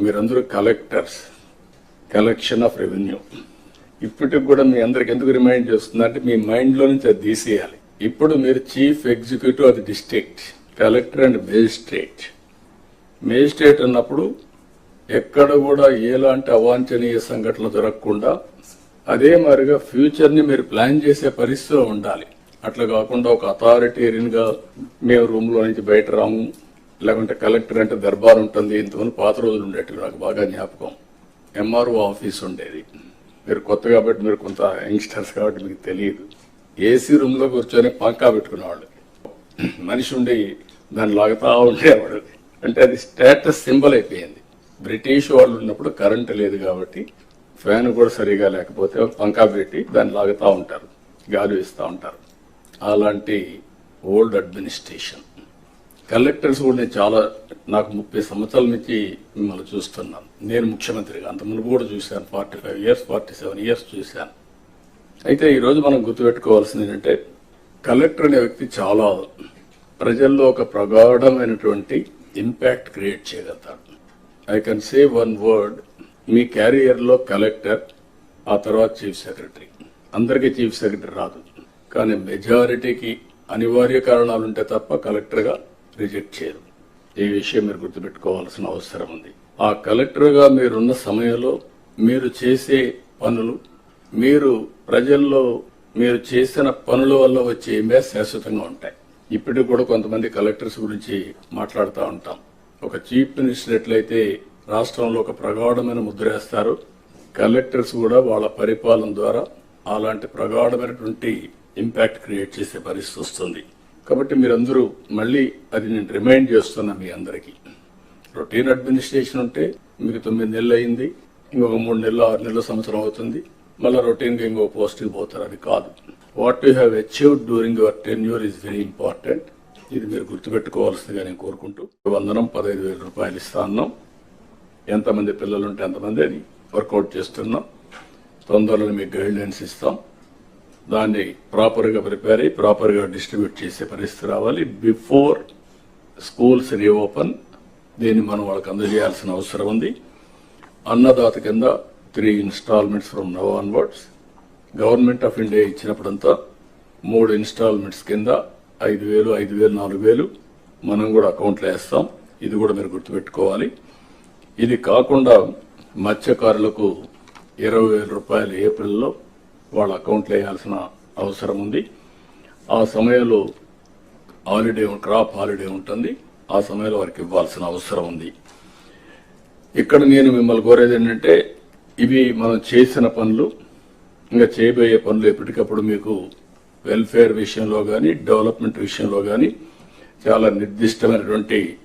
మీరందరూ collectors. Collection of revenue. ఇప్పటికి కూడా మీ అందరికి ఎందుకు రిమైండ్ చేస్తుందంటే మీ మైండ్లో నుంచి అది తీసేయాలి. ఇప్పుడు మీరు chief executive of district collector and magistrate. Magistrate అన్నప్పుడు ఎక్కడ కూడా ఎలాంటి అవాంఛనీయ సంఘటనలు జరగకుండా అదే మాదిరిగా ఫ్యూచర్ని మీరు ప్లాన్ చేసే పరిస్థితిలో ఉండాలి. అట్లా కాకుండా ఒక అథారిటేరియన్గా మేము రూమ్లో నుంచి బయట రాము. లేకుంటే కలెక్టర్ అంటే దర్బార్ ఉంటుంది ఇంతమంది పాత రోజులు ఉండేట్టు నాకు బాగా జ్ఞాపకం. ఎంఆర్ఓ ఆఫీస్ ఉండేది. మీరు కొత్త కాబట్టి మీరు కొంత యంగ్స్టర్స్ కాబట్టి మీకు తెలియదు. ఏసీ రూమ్లో కూర్చొని పంకా పెట్టుకునేవాళ్ళు. మనిషి ఉండి దాన్ని లాగుతా ఉండేవాడు. అంటే అది స్టేటస్ సింబల్ అయిపోయింది. బ్రిటిష్ వాళ్ళు ఉన్నప్పుడు కరెంట్ లేదు కాబట్టి ఫ్యాన్ కూడా సరిగా లేకపోతే పంకా పెట్టి దాన్ని లాగుతూ ఉంటారు. గాలి ఇస్తూ ఉంటారు. అలాంటి ఓల్డ్ అడ్మినిస్ట్రేషన్. కలెక్టర్స్ కూడా నేను చాలా నాకు ముప్పై సంవత్సరాల నుంచి మిమ్మల్ని చూస్తున్నాను. నేను ముఖ్యమంత్రిగా అంత మునుపు కూడా చూశాను forty five years forty seven years చూశాను. అయితే ఈరోజు మనం గుర్తుపెట్టుకోవాల్సింది ఏంటంటే కలెక్టర్ అనే వ్యక్తి చాలా ప్రజల్లో ఒక ప్రగాఢమైనటువంటి ఇంపాక్ట్ క్రియేట్ చేయగలుగుతాడు. I can say one word మీ క్యారియర్లో కలెక్టర్ ఆ తర్వాత చీఫ్ సెక్రటరీ. అందరికీ చీఫ్ సెక్రటరీ రాదు. కానీ మెజారిటీకి అనివార్య కారణాలు ఉంటే తప్ప కలెక్టర్గా రిజెక్ట్ చేయరు. ఈ విషయం మీరు గుర్తుపెట్టుకోవాల్సిన అవసరం ఉంది. ఆ కలెక్టర్గా మీరున్న సమయంలో మీరు చేసే పనులు మీరు ప్రజల్లో మీరు చేసిన పనుల వల్ల వచ్చే ఎంఏ శాశ్వతంగా ఉంటాయి. ఇప్పటికి కూడా కొంతమంది కలెక్టర్స్ గురించి మాట్లాడుతూ ఉంటాం. ఒక చీఫ్ మినిస్టర్ ఎట్లయితే రాష్ట్రంలో ఒక ప్రగాఢమైన ముద్ర వేస్తారు కలెక్టర్స్ కూడా వాళ్ళ పరిపాలన ద్వారా అలాంటి ప్రగాఢమైనటువంటి ఇంపాక్ట్ క్రియేట్ చేసే పరిస్థితి వస్తుంది. కాబట్టి మీరందరూ మళ్ళీ అది నేను రిమైండ్ చేస్తున్నా మీ అందరికీ. రొటీన్ అడ్మినిస్ట్రేషన్ ఉంటే మీకు తొమ్మిది నెలలు అయింది ఇంకొక మూడు నెలలు ఆరు నెలలు సంవత్సరం అవుతుంది. మళ్ళీ రొటీన్గా ఇంకొక ఇంకో పోస్ట్కి పోతారు అది కాదు. What you have achieved during your tenure is very important ఇది మీరు గుర్తుపెట్టుకోవాల్సిందిగా నేను కోరుకుంటూ వందనం పదహైదు వేల రూపాయలు ఇస్తా అన్నాం. ఎంతమంది పిల్లలు ఉంటే ఎంతమంది అని వర్కౌట్ చేస్తున్నాం. తొందరలో మీకు గైడ్ లైన్స్ ఇస్తాం. దాన్ని ప్రాపర్గా ప్రిపేర్ అయ్యి ప్రాపర్గా డిస్ట్రిబ్యూట్ చేసే పరిస్థితి రావాలి. బిఫోర్ స్కూల్స్ రీఓపెన్ దీన్ని మనం వాళ్ళకి అందజేయాల్సిన అవసరం ఉంది. అన్నదాత కింద three instalments from now onwards government of India ఇచ్చినప్పుడంతా మూడు ఇన్స్టాల్మెంట్స్ కింద ఐదు వేలు ఐదు వేలు నాలుగు వేలు మనం కూడా అకౌంట్లో వేస్తాం. ఇది కూడా మీరు గుర్తుపెట్టుకోవాలి. ఇది కాకుండా మత్స్యకారులకు ఇరవై వేల రూపాయలు ఏప్రిల్లో వాళ్ళ అకౌంట్లు వేయాల్సిన అవసరం ఉంది. ఆ సమయంలో హాలిడే క్రాప్ హాలిడే ఉంటుంది. ఆ సమయంలో వారికి ఇవ్వాల్సిన అవసరం ఉంది. ఇక్కడ నేను మిమ్మల్ని కోరేది ఏంటంటే ఇవి మనం చేసిన పనులు ఇంకా చేయబోయే పనులు ఎప్పటికప్పుడు మీకు వెల్ఫేర్ విషయంలో కానీ డెవలప్మెంట్ విషయంలో కానీ చాలా నిర్దిష్టమైనటువంటి